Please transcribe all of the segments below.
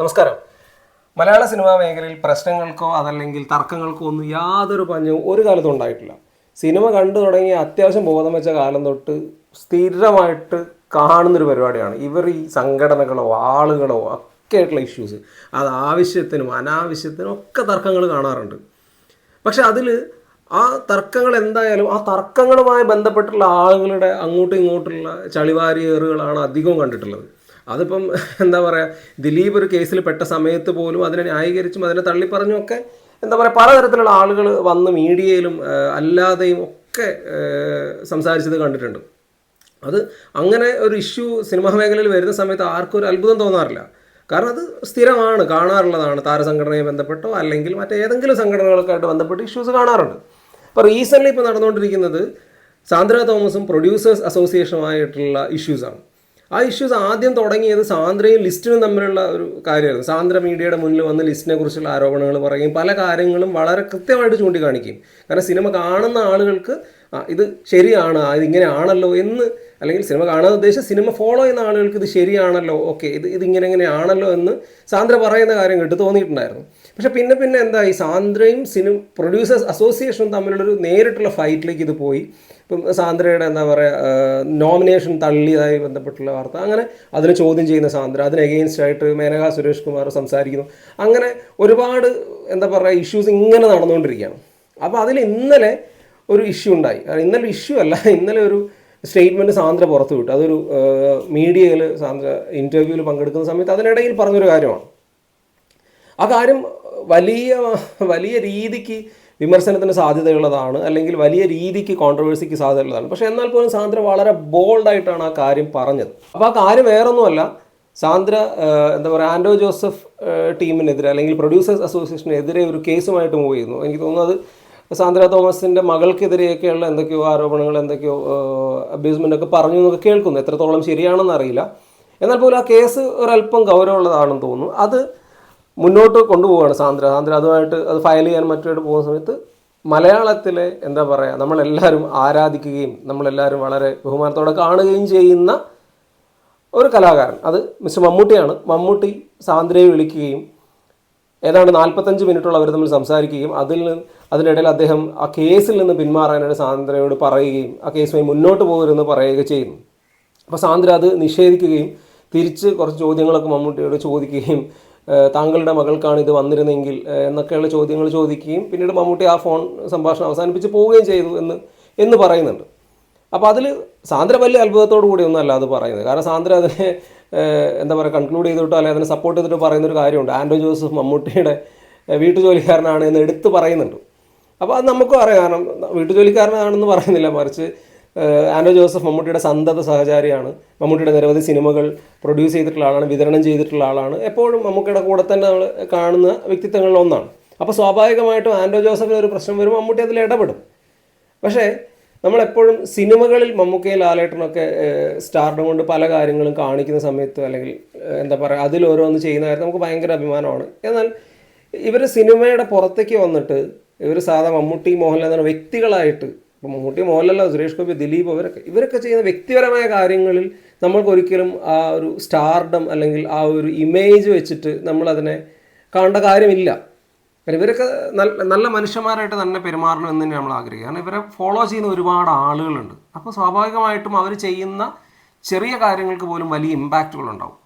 നമസ്കാരം. മലയാള സിനിമാ മേഖലയിൽ പ്രശ്നങ്ങൾക്കോ അതല്ലെങ്കിൽ തർക്കങ്ങൾക്കോ ഒന്നും യാതൊരു പഞ്ഞവും ഒരു കാലത്തും ഉണ്ടായിട്ടില്ല. സിനിമ കണ്ടു തുടങ്ങിയ അത്യാവശ്യം ബോധം വെച്ച കാലം തൊട്ട് സ്ഥിരമായിട്ട് കാണുന്നൊരു പരിപാടിയാണ്. ഇവർ ഈ സംഘടനകളോ ആളുകളോ ഒക്കെ ആയിട്ടുള്ള ഇഷ്യൂസ് അത് ആവശ്യത്തിനും അനാവശ്യത്തിനും ഒക്കെ തർക്കങ്ങൾ കാണാറുണ്ട്. പക്ഷെ അതിൽ ആ തർക്കങ്ങൾ എന്തായാലും ആ തർക്കങ്ങളുമായി ബന്ധപ്പെട്ടുള്ള ആളുകളുടെ അങ്ങോട്ടും ഇങ്ങോട്ടുള്ള ചളിവാരിയേറുകളാണ് അധികവും കണ്ടിട്ടുള്ളത്. അതിപ്പം എന്താ പറയുക ദിലീപ് ഒരു കേസിൽ പെട്ട സമയത്ത് പോലും അതിനെ ന്യായീകരിച്ചും അതിനെ തള്ളിപ്പറഞ്ഞും ഒക്കെ എന്താ പറയുക പലതരത്തിലുള്ള ആളുകൾ വന്ന് മീഡിയയിലും അല്ലാതെയും ഒക്കെ സംസാരിച്ചത് കണ്ടിട്ടുണ്ട്. അത് അങ്ങനെ ഒരു ഇഷ്യൂ സിനിമാ മേഖലയിൽ വരുന്ന സമയത്ത് ആർക്കും ഒരു അത്ഭുതം തോന്നാറില്ല. കാരണം അത് സ്ഥിരമാണ് കാണാറുള്ളതാണ്. താരസംഘടനയെ ബന്ധപ്പെട്ടോ അല്ലെങ്കിൽ മറ്റേതെങ്കിലും സംഘടനകൾക്കായിട്ട് ബന്ധപ്പെട്ട് ഇഷ്യൂസ് കാണാറുണ്ട്. അപ്പോൾ റീസെന്റ്ലി ഇപ്പോൾ നടന്നുകൊണ്ടിരിക്കുന്നത് സാന്ദ്ര തോമസും പ്രൊഡ്യൂസേഴ്സ് അസോസിയേഷനുമായിട്ടുള്ള ഇഷ്യൂസാണ് ആ ഇഷ്യൂസ് ആദ്യം തുടങ്ങിയത് സാന്ദ്രയും ലിസ്റ്റിനും തമ്മിലുള്ള ഒരു കാര്യമായിരുന്നു. സാന്ദ്ര മീഡിയയുടെ മുന്നിൽ വന്ന് ലിസ്റ്റിനെ കുറിച്ചുള്ള ആരോപണങ്ങൾ പറയുകയും പല കാര്യങ്ങളും വളരെ കൃത്യമായിട്ട് ചൂണ്ടിക്കാണിക്കുകയും. കാരണം സിനിമ കാണുന്ന ആളുകൾക്ക് ഇത് ശരിയാണ് ഇതിങ്ങനെ ആണല്ലോ എന്ന് അല്ലെങ്കിൽ സിനിമ കാണാൻ ഉദ്ദേശിച്ച സിനിമ ഫോളോ ചെയ്യുന്ന ആളുകൾക്ക് ഇത് ശരിയാണല്ലോ ഓക്കെ ഇത് ഇതിങ്ങനെ ഇങ്ങനെ ഇങ്ങനെയാണല്ലോ എന്ന് സാന്ദ്ര പറയുന്ന കാര്യം കേട്ട് തോന്നിയിട്ടുണ്ടായിരുന്നു. പക്ഷെ പിന്നെ പിന്നെ എന്താ ഈ സാന്ദ്രയും സിനിമ പ്രൊഡ്യൂസേഴ്സ് അസോസിയേഷനും തമ്മിലുള്ളൊരു നേരിട്ടുള്ള ഫൈറ്റിലേക്ക് ഇത് പോയി. ഇപ്പം സാന്ദ്രയുടെ എന്താ പറയുക നോമിനേഷൻ തള്ളിയതായി ബന്ധപ്പെട്ടുള്ള വാർത്ത. അങ്ങനെ അതിനെ ചോദ്യം ചെയ്യുന്ന സാന്ദ്ര അതിന് എഗെയിൻസ്റ്റ് ആയിട്ട് മേനക സുരേഷ് കുമാർ സംസാരിക്കുന്നു. അങ്ങനെ ഒരുപാട് എന്താ പറയുക ഇഷ്യൂസ് ഇങ്ങനെ നടന്നുകൊണ്ടിരിക്കുകയാണ്. അപ്പോൾ അതിൽ ഇന്നലെ ഒരു ഇഷ്യൂ ഉണ്ടായി. ഇന്നലെ ഇഷ്യൂ അല്ല ഇന്നലെ ഒരു സ്റ്റേറ്റ്മെന്റ് സാന്ദ്ര പുറത്തു വിട്ടു. അതൊരു മീഡിയയിൽ സാന്ദ്ര ഇന്റർവ്യൂവിൽ പങ്കെടുക്കുന്ന സമയത്ത് അതിനിടയിൽ പറഞ്ഞൊരു കാര്യമാണ്. ആ കാര്യം വലിയ വലിയ രീതിക്ക് വിമർശനത്തിന് സാധ്യതയുള്ളതാണ് അല്ലെങ്കിൽ വലിയ രീതിക്ക് കോൺട്രവേഴ്സിക്ക് സാധ്യതയുള്ളതാണ്. പക്ഷേ എന്നാൽ പോലും സാന്ദ്ര വളരെ ബോൾഡായിട്ടാണ് ആ കാര്യം പറഞ്ഞത്. അപ്പോൾ ആ കാര്യം വേറൊന്നുമല്ല. സാന്ദ്ര എന്താ പറയുക ആൻഡോ ജോസഫ് ടീമിനെതിരെ അല്ലെങ്കിൽ പ്രൊഡ്യൂസേഴ്സ് അസോസിയേഷനെതിരെ ഒരു കേസുമായിട്ട് മൂവ് ചെയ്യുന്നു. എനിക്ക് തോന്നുന്നത് സാന്ദ്ര തോമസിന്റെ മകൾക്കെതിരെയൊക്കെയുള്ള എന്തൊക്കെയോ ആരോപണങ്ങൾ എന്തൊക്കെയോ അബ്യൂസ്മെന്റ് ഒക്കെ പറഞ്ഞു എന്നൊക്കെ കേൾക്കുന്നു. എത്രത്തോളം ശരിയാണെന്ന് അറിയില്ല. എന്നാൽ പോലും ആ കേസ് ഒരല്പം ഗൗരവമുള്ളതാണെന്ന് തോന്നുന്നു. അത് മുന്നോട്ട് കൊണ്ടുപോവുകയാണ് സാന്ദ്ര. സാന്ദ്ര അതുമായിട്ട് അത് ഫയൽ ചെയ്യാൻ മറ്റുമായിട്ട് പോകുന്ന സമയത്ത് മലയാളത്തിലെ എന്താ പറയുക നമ്മളെല്ലാവരും ആരാധിക്കുകയും നമ്മളെല്ലാവരും വളരെ ബഹുമാനത്തോടെ കാണുകയും ചെയ്യുന്ന ഒരു കലാകാരൻ. അത് മിസ്റ്റർ മമ്മൂട്ടിയാണ്. മമ്മൂട്ടി സാന്ദ്രയെ വിളിക്കുകയും ഏതാണ്ട് നാൽപ്പത്തഞ്ച് മിനിറ്റോളം അവർ തമ്മിൽ സംസാരിക്കുകയും അതിൽ നിന്ന് അതിനിടയിൽ അദ്ദേഹം ആ കേസിൽ നിന്ന് പിന്മാറാനായിട്ട് സാന്ദ്രയോട് പറയുകയും ആ കേസുമായി മുന്നോട്ട് പോകരുതെന്ന് പറയുകയും ചെയ്യുന്നു. അപ്പോൾ സാന്ദ്ര അത് നിഷേധിക്കുകയും തിരിച്ച് കുറച്ച് ചോദ്യങ്ങളൊക്കെ മമ്മൂട്ടിയോട് ചോദിക്കുകയും താങ്കളുടെ മകൾക്കാണ് ഇത് വന്നിരുന്നെങ്കിൽ എന്നൊക്കെയുള്ള ചോദ്യങ്ങൾ ചോദിക്കുകയും പിന്നീട് മമ്മൂട്ടി ആ ഫോൺ സംഭാഷണം അവസാനിപ്പിച്ച് പോവുകയും ചെയ്തു എന്ന് എന്ന് പറയുന്നുണ്ട്. അപ്പോൾ അതിൽ സാന്ദ്ര വലിയ അത്ഭുതത്തോടു കൂടി ഒന്നും അല്ല അത് പറയുന്നത്. കാരണം സാന്ദ്ര അതിനെ എന്താ പറയുക കൺക്ലൂഡ് ചെയ്തിട്ടോ അല്ലെങ്കിൽ അതിനെ സപ്പോർട്ട് ചെയ്തിട്ടോ പറയുന്നൊരു കാര്യമുണ്ട്. ആൻഡോ ജോസഫ് മമ്മൂട്ടിയുടെ വീട്ടുജോലിക്കാരനാണ് എന്ന് എടുത്ത് പറയുന്നുണ്ട്. അപ്പോൾ അത് നമുക്കും അറിയാം. കാരണം വീട്ടുജോലിക്കാരനാണെന്ന് പറയുന്നില്ല മറിച്ച് ആൻഡോ ജോസഫ് മമ്മൂട്ടിയുടെ സന്തത സഹചാരിയാണ്. മമ്മൂട്ടിയുടെ നിരവധി സിനിമകൾ പ്രൊഡ്യൂസ് ചെയ്തിട്ടുള്ള ആളാണ് വിതരണം ചെയ്തിട്ടുള്ള ആളാണ്. എപ്പോഴും മമ്മൂട്ടിയുടെ കൂടെ തന്നെ നമ്മൾ കാണുന്ന വ്യക്തിത്വങ്ങളിൽ ഒന്നാണ്. അപ്പോൾ സ്വാഭാവികമായിട്ടും ആൻഡോ ജോസഫിന് ഒരു പ്രശ്നം വരുമ്പോൾ മമ്മൂട്ടി അതിൽ ഇടപെടും. പക്ഷേ നമ്മളെപ്പോഴും സിനിമകളിൽ മമ്മൂക്കയും ലാലേട്ടനൊക്കെ സ്റ്റാർഡം കൊണ്ട് പല കാര്യങ്ങളും കാണിക്കുന്ന സമയത്ത് അല്ലെങ്കിൽ എന്താ പറയുക അതിൽ ഓരോന്ന് ചെയ്യുന്ന കാര്യം നമുക്ക് ഭയങ്കര അഭിമാനമാണ്. എന്നാൽ ഇവർ സിനിമയുടെ പുറത്തേക്ക് വന്നിട്ട് ഇവർ സാധാ മമ്മൂട്ടി മോഹൻലാൽ എന്ന വ്യക്തികളായിട്ട് ഇപ്പം മമ്മൂട്ടി മോഹൻലാൽ സുരേഷ് ഗോപി ദിലീപ് അവരൊക്കെ ഇവരൊക്കെ ചെയ്യുന്ന വ്യക്തിപരമായ കാര്യങ്ങളിൽ നമ്മൾക്കൊരിക്കലും ആ ഒരു സ്റ്റാർഡം അല്ലെങ്കിൽ ആ ഒരു ഇമേജ് വെച്ചിട്ട് നമ്മളതിനെ കാണേണ്ട കാര്യമില്ല. കാരണം ഇവരൊക്കെ നല്ല നല്ല മനുഷ്യന്മാരായിട്ട് തന്നെ പെരുമാറണം എന്ന് തന്നെ നമ്മൾ ആഗ്രഹിക്കുക. കാരണം ഇവരെ ഫോളോ ചെയ്യുന്ന ഒരുപാട് ആളുകളുണ്ട്. അപ്പോൾ സ്വാഭാവികമായിട്ടും അവർ ചെയ്യുന്ന ചെറിയ കാര്യങ്ങൾക്ക് പോലും വലിയ ഇമ്പാക്റ്റുകൾ ഉണ്ടാവും.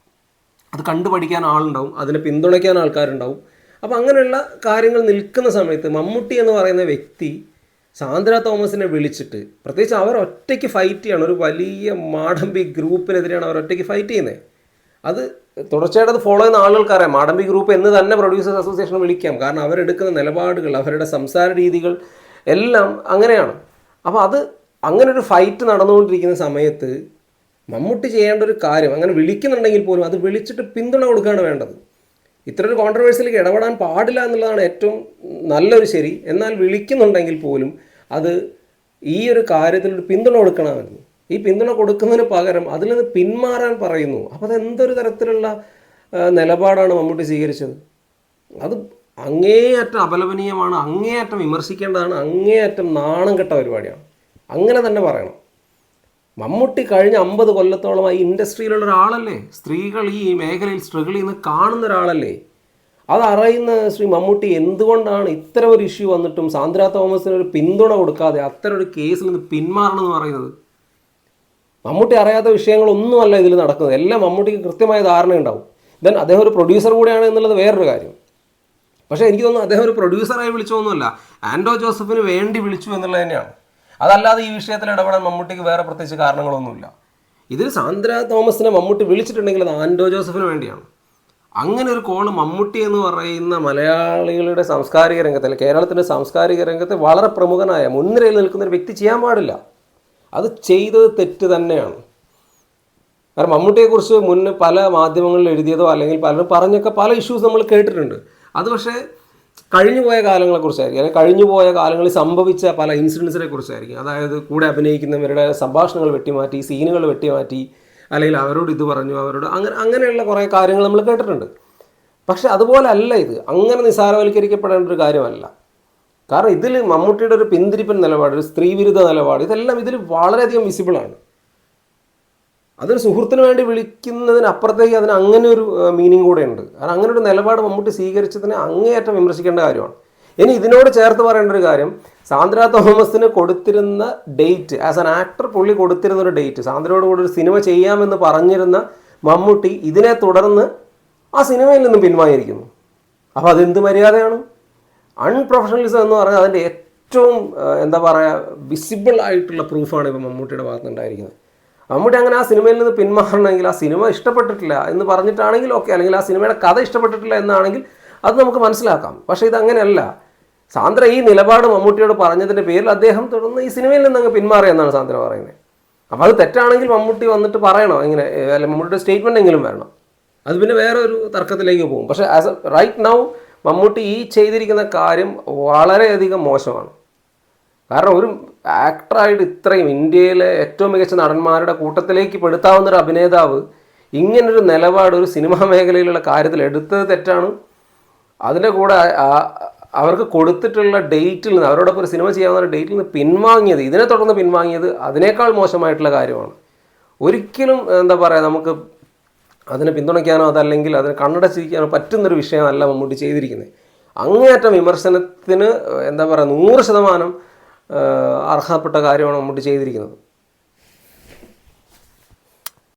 അത് കണ്ടു പഠിക്കാൻ ആളുണ്ടാവും അതിനെ പിന്തുണയ്ക്കാൻ ആൾക്കാരുണ്ടാവും. അപ്പോൾ അങ്ങനെയുള്ള കാര്യങ്ങൾ നിൽക്കുന്ന സമയത്ത് മമ്മൂട്ടി എന്ന് പറയുന്ന വ്യക്തി സാന്ദ്ര തോമസിനെ വിളിച്ചിട്ട് പ്രത്യേകിച്ച് അവർ ഒറ്റയ്ക്ക് ഫൈറ്റ് ചെയ്യണം. ഒരു വലിയ മാടമ്പി ഗ്രൂപ്പിനെതിരെയാണ് അവർ ഒറ്റയ്ക്ക് ഫൈറ്റ് ചെയ്യുന്നത്. അത് തുടർച്ചയായിട്ട് അത് ഫോളോ ചെയ്യുന്ന ആളുകൾക്കറിയാം. മാടമ്പി ഗ്രൂപ്പ് എന്ന് തന്നെ പ്രൊഡ്യൂസേഴ്സ് അസോസിയേഷൻ വിളിക്കാം. കാരണം അവരെടുക്കുന്ന നിലപാടുകൾ അവരുടെ സംസാര രീതികൾ എല്ലാം അങ്ങനെയാണ്. അപ്പോൾ അത് അങ്ങനെ ഒരു ഫൈറ്റ് നടന്നുകൊണ്ടിരിക്കുന്ന സമയത്ത് മമ്മൂട്ടി ചെയ്യേണ്ട ഒരു കാര്യം അങ്ങനെ വിളിക്കുന്നുണ്ടെങ്കിൽ പോലും അത് വിളിച്ചിട്ട് പിന്തുണ കൊടുക്കുകയാണ് വേണ്ടത്. ഇത്ര ഒരു ഇടപെടാൻ പാടില്ല എന്നുള്ളതാണ് ഏറ്റവും നല്ലൊരു ശരി. എന്നാൽ വിളിക്കുന്നുണ്ടെങ്കിൽ പോലും അത് ഈ ഒരു കാര്യത്തിൽ ഒരു പിന്തുണ കൊടുക്കണമായിരുന്നു. ഈ പിന്തുണ കൊടുക്കുന്നതിന് പകരം അതിൽ നിന്ന് പിന്മാറാൻ പറയുന്നു. അപ്പോൾ അത് എന്തൊരു തരത്തിലുള്ള നിലപാടാണ് മമ്മൂട്ടി സ്വീകരിച്ചത്? അത് അങ്ങേയറ്റം അപലപനീയമാണ് അങ്ങേയറ്റം വിമർശിക്കേണ്ടതാണ് അങ്ങേയറ്റം നാണം കെട്ട പരിപാടിയാണ്. അങ്ങനെ തന്നെ പറയണം. മമ്മൂട്ടി കഴിഞ്ഞ അമ്പത് കൊല്ലത്തോളമായി ഇൻഡസ്ട്രിയിലുള്ള ഒരാളല്ലേ? സ്ത്രീകൾ ഈ മേഖലയിൽ സ്ട്രഗിൾ ചെയ്യുന്ന കാണുന്ന ഒരാളല്ലേ? അതറിയുന്ന ശ്രീ മമ്മൂട്ടി എന്തുകൊണ്ടാണ് ഇത്തരം ഒരു ഇഷ്യൂ വന്നിട്ടും സാന്ദ്ര തോമസിന് ഒരു പിന്തുണ കൊടുക്കാതെ അത്തരം ഒരു കേസിൽ നിന്ന് പിന്മാറണം എന്ന് പറയുന്നത്? മമ്മൂട്ടി അറിയാത്ത വിഷയങ്ങളൊന്നുമല്ല ഇതിൽ നടക്കുന്നത്. എല്ലാം മമ്മൂട്ടിക്ക് കൃത്യമായ ധാരണയുണ്ടാവും. ദെൻ അദ്ദേഹം ഒരു പ്രൊഡ്യൂസർ കൂടെയാണ് എന്നുള്ളത് വേറൊരു കാര്യം. പക്ഷേ എനിക്ക് തോന്നുന്നു അദ്ദേഹം ഒരു പ്രൊഡ്യൂസറായി വിളിച്ചൊന്നുമല്ല ആൻഡോ ജോസഫിന് വേണ്ടി വിളിച്ചു എന്നുള്ളത് തന്നെയാണ്. അതല്ലാതെ ഈ വിഷയത്തിൽ ഇടപെടാൻ മമ്മൂട്ടിക്ക് വേറെ പ്രത്യേകിച്ച് കാരണങ്ങളൊന്നുമില്ല. ഇതിൽ സാന്ദ്ര തോമസിനെ മമ്മൂട്ടി വിളിച്ചിട്ടുണ്ടെങ്കിൽ അത് ആൻഡോ ജോസഫിന് വേണ്ടിയാണ്. അങ്ങനെ ഒരു കോൾ മമ്മൂട്ടി എന്ന് പറയുന്ന മലയാളികളുടെ സാംസ്കാരിക രംഗത്ത് അല്ലെങ്കിൽ കേരളത്തിന്റെ സാംസ്കാരിക രംഗത്ത് വളരെ പ്രമുഖനായ മുൻനിരയിൽ നിൽക്കുന്ന ഒരു വ്യക്തി ചെയ്യാൻ പാടില്ല. അത് ചെയ്തത് തെറ്റ് തന്നെയാണ്. കാരണം മമ്മൂട്ടിയെക്കുറിച്ച് മുന്നേ പല മാധ്യമങ്ങളിൽ എഴുതിയതോ അല്ലെങ്കിൽ പലരും പറഞ്ഞൊക്കെ പല ഇഷ്യൂസ് നമ്മൾ കേട്ടിട്ടുണ്ട്. അത് പക്ഷേ കഴിഞ്ഞു പോയ കാലങ്ങളെക്കുറിച്ചായിരിക്കും അല്ലെങ്കിൽ കഴിഞ്ഞു പോയ കാലങ്ങളിൽ സംഭവിച്ച പല ഇൻസിഡൻസിനെ കുറിച്ചായിരിക്കും. അതായത് കൂടെ അഭിനയിക്കുന്നവരുടെ സംഭാഷണങ്ങൾ വെട്ടിമാറ്റി സീനുകൾ വെട്ടിമാറ്റി അല്ലെങ്കിൽ അവരോട് ഇത് പറഞ്ഞു അവരോട് അങ്ങനെ അങ്ങനെയുള്ള കുറേ കാര്യങ്ങൾ നമ്മൾ കേട്ടിട്ടുണ്ട്. പക്ഷെ അതുപോലെ അല്ല ഇത്. അങ്ങനെ നിസ്സാരവൽക്കരിക്കപ്പെടേണ്ട ഒരു കാര്യമല്ല. കാരണം ഇതിൽ മമ്മൂട്ടിയുടെ ഒരു പിന്തിരിപ്പൻ നിലപാട് ഒരു സ്ത്രീവിരുദ്ധ നിലപാട് ഇതെല്ലാം ഇതിൽ വളരെയധികം വിസിബിളാണ് അതൊരു സുഹൃത്തിന് വേണ്ടി വിളിക്കുന്നതിനപ്പുറത്തേക്ക് അതിന് അങ്ങനെ ഒരു മീനിങ് കൂടെ ഉണ്ട് കാരണം അങ്ങനെ ഒരു നിലപാട് മമ്മൂട്ടി സ്വീകരിച്ചതിന് അങ്ങേയറ്റം വിമർശിക്കേണ്ട കാര്യമാണ്. ഇനി ഇതിനോട് ചേർത്ത് പറയേണ്ട ഒരു കാര്യം സാന്ദ്ര തോമസിന് കൊടുത്തിരുന്ന ഡേറ്റ് ആസ് ആൻ ആക്ടർ പുള്ളി കൊടുത്തിരുന്ന ഒരു ഡേറ്റ് സാന്ദ്രയോട് കൂടി ഒരു സിനിമ ചെയ്യാമെന്ന് പറഞ്ഞിരുന്ന മമ്മൂട്ടി ഇതിനെ തുടർന്ന് ആ സിനിമയിൽ നിന്നും പിന്മാറിയിരിക്കുന്നു അപ്പോൾ അതെന്ത് മര്യാദയാണ്? അൺപ്രൊഫഷണലിസം എന്ന് പറഞ്ഞാൽ അതിന്റെ ഏറ്റവും എന്താ പറയുക വിസിബിൾ ആയിട്ടുള്ള പ്രൂഫാണ് ഇപ്പോൾ മമ്മൂട്ടിയുടെ ഭാഗത്ത് ഉണ്ടായിരിക്കുന്നത് മമ്മൂട്ടി അങ്ങനെ ആ സിനിമയിൽ നിന്ന് പിന്മാറണമെങ്കിൽ ആ സിനിമ ഇഷ്ടപ്പെട്ടിട്ടില്ല എന്ന് പറഞ്ഞിട്ടാണെങ്കിൽ ഓക്കെ. അല്ലെങ്കിൽ ആ സിനിമയുടെ കഥ ഇഷ്ടപ്പെട്ടിട്ടില്ല എന്നാണെങ്കിൽ അത് നമുക്ക് മനസ്സിലാക്കാം. പക്ഷേ ഇതങ്ങനെയല്ല. സാന്ദ്ര ഈ നിലപാട് മമ്മൂട്ടിയോട് പറഞ്ഞതിന്റെ പേരിൽ അദ്ദേഹം തുടർന്ന് ഈ സിനിമയിൽ നിന്ന് അങ്ങ് പിന്മാറി എന്നാണ് സാന്ദ്ര പറയുന്നത്. അപ്പോൾ അത് തെറ്റാണെങ്കിൽ മമ്മൂട്ടി വന്നിട്ട് പറയണോ. ഇങ്ങനെ അല്ല മമ്മൂട്ടിയുടെ സ്റ്റേറ്റ്മെന്റ് എങ്കിലും വരണം. അത് പിന്നെ വേറെ ഒരു തർക്കത്തിലേക്ക് പോകും. പക്ഷേ as a right now Mammootty ഈ ചെയ്തിരിക്കുന്ന കാര്യം വളരെയധികം മോശമാണ്. കാരണം ഒരു ആക്ടറായിട്ട് ഇത്രയും ഇന്ത്യയിലെ ഏറ്റവും മികച്ച നടന്മാരുടെ കൂട്ടത്തിലേക്ക് പെടുത്താവുന്ന ഒരു അഭിനേതാവ് ഇങ്ങനൊരു നിലപാട് ഒരു സിനിമാ മേഖലയിലുള്ള കാര്യത്തിൽ എടുത്തത് തെറ്റാണ്. അതിന്റെ കൂടെ അവർക്ക് കൊടുത്തിട്ടുള്ള ഡേറ്റിൽ നിന്ന് അവരോടൊപ്പം ഒരു സിനിമ ചെയ്യാവുന്ന ഡേറ്റിൽ നിന്ന് പിൻവാങ്ങിയത് ഇതിനെ തുടർന്ന് പിൻവാങ്ങിയത് അതിനേക്കാൾ മോശമായിട്ടുള്ള കാര്യമാണ്. ഒരിക്കലും എന്താ പറയുക നമുക്ക് അതിനെ പിന്തുണയ്ക്കാനോ അതല്ലെങ്കിൽ അതിനെ കണ്ണടച്ചിരിക്കാനോ പറ്റുന്നൊരു വിഷയമല്ല മമ്മൂട്ടി ചെയ്തിരിക്കുന്നത്. അങ്ങേയറ്റം വിമർശനത്തിന് എന്താ പറയുക നൂറ് ശതമാനം അർഹപ്പെട്ട കാര്യമാണ് മമ്മൂട്ടി ചെയ്തിരിക്കുന്നത്.